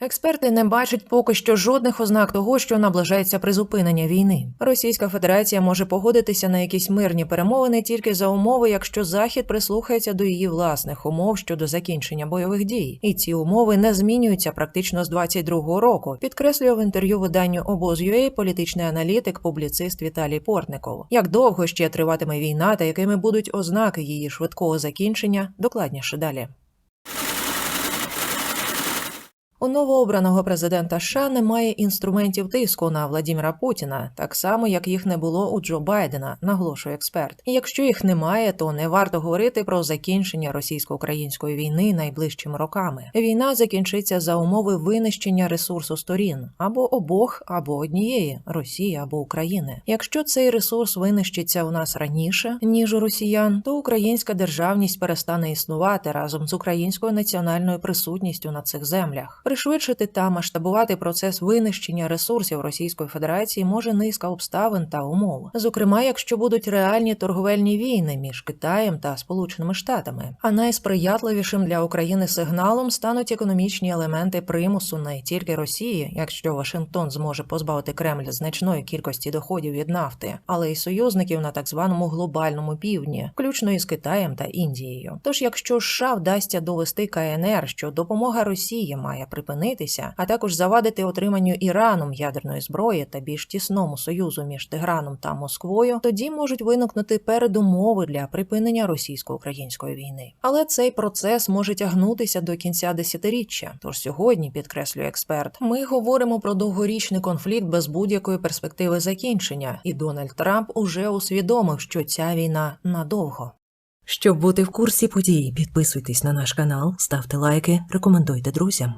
Експерти не бачать поки що жодних ознак того, що наближається призупинення війни. Російська Федерація може погодитися на якісь мирні перемовини тільки за умови, якщо Захід прислухається до її власних умов щодо закінчення бойових дій, і ці умови не змінюються практично з 22-го року. Підкреслює в інтерв'ю виданню обоз.ua політичний аналітик, публіцист Віталій Портников. Як довго ще триватиме війна та якими будуть ознаки її швидкого закінчення, докладніше далі. У новообраного президента США немає інструментів тиску на Владіміра Путіна, так само як їх не було у Джо Байдена, наголошує експерт. І якщо їх немає, то не варто говорити про закінчення російсько-української війни найближчими роками. Війна закінчиться за умови винищення ресурсу сторін або обох, або однієї Росії або України. Якщо цей ресурс винищиться у нас раніше ніж у росіян, то українська державність перестане існувати разом з українською національною присутністю на цих землях. Пришвидшити та масштабувати процес винищення ресурсів Російської Федерації може низка обставин та умов, зокрема, якщо будуть реальні торговельні війни між Китаєм та Сполученими Штатами. А найсприятливішим для України сигналом стануть економічні елементи примусу не тільки Росії, якщо Вашингтон зможе позбавити Кремль значної кількості доходів від нафти, але й союзників на так званому глобальному півдні, включно із Китаєм та Індією. Тож, якщо США вдасться довести КНР, що допомога Росії має припинитися, а також завадити отриманню Іраном ядерної зброї та більш тісному союзу між Теграном та Москвою, тоді можуть виникнути передумови для припинення російсько-української війни. Але цей процес може тягнутися до кінця десятиріччя. Тож сьогодні, підкреслює експерт, ми говоримо про довгорічний конфлікт без будь-якої перспективи закінчення, і Дональд Трамп уже усвідомив, що ця війна надовго. Щоб бути в курсі подій, підписуйтесь на наш канал, ставте лайки, рекомендуйте друзям.